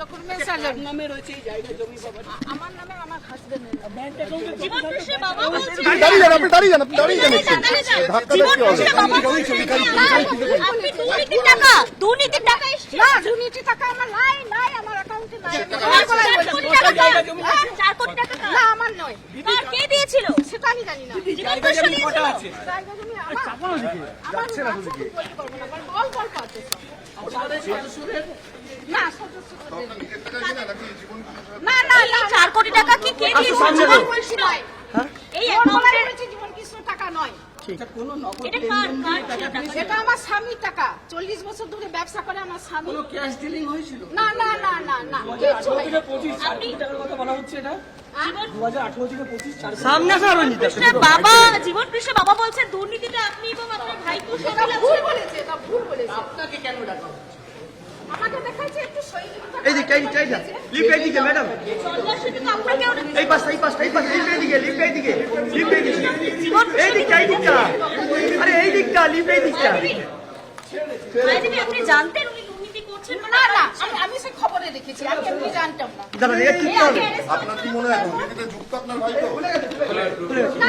Documents আছে নামে রয়েছে এই জায়গা জমি বাবা আমার নামে আমার হাজবেন্ডের ব্যাংক অ্যাকাউন্টে জীবন কৃষ্ণের বাবা বলছে। দাঁড়িয়ে যান আপনি দাঁড়িয়ে যান আপনি দাঁড়িয়ে যান। ধাক্কা জীবন ধাক্কি হবে আপনি দুর্নীতির টাকা দুর্নীতির টাকা না দুর্নীতি টাকা আমার নাই নাই আমার অ্যাকাউন্টে নাই। চার কোটি টাকা? না আমার নয়। কার? কে দিয়েছিল? সেটা আমি জানি না। জীবন কৃষ্ণ দিয়েছিল। জায়গা জমি আমার। আমার বলতে পারব না আমার অল্প অল্প আছে সব। সদস্যদের না না না এই চার কোটি টাকা কি কে দিয়েছিল জীবন কৃষ্ণ এই জীবন টাকা নয়। এটা আমার স্বামীর টাকা। চল্লিশ বছর ধরে ব্যবসা করে আমার স্বামী। ক্যাশ ডিলিং হয়েছিল? না না না না না। বলা হচ্ছে এটা? সামনে বাবা জীবন বাবা বলছেন দুর্নীতিটা আপনি এবং আপনার ভাই তো ভুল বলেছে ভুল বলেছে। আপনাকে কেন ডাকা এই দিকে এই দিকে এই দিকে লিফট এই দিকে ম্যাডাম এই পাশটা এই পাশটা এই পাশটা লিফট এই দিকে লিফট এই দিকে লিফট এই দিকে এই দিকটা এই দিকটা আরে এই দিকটা লিফট এই দিকটা আপনি জানতেন উনি দুর্নীতি করছেন না না আমি আমি সে খবরে দেখেছি আমি এমনি জানতাম না দাঁড়ান এটা ঠিক আপনার কি মনে হয় দুর্নীতিতে যুক্ত আপনার ভাই তো না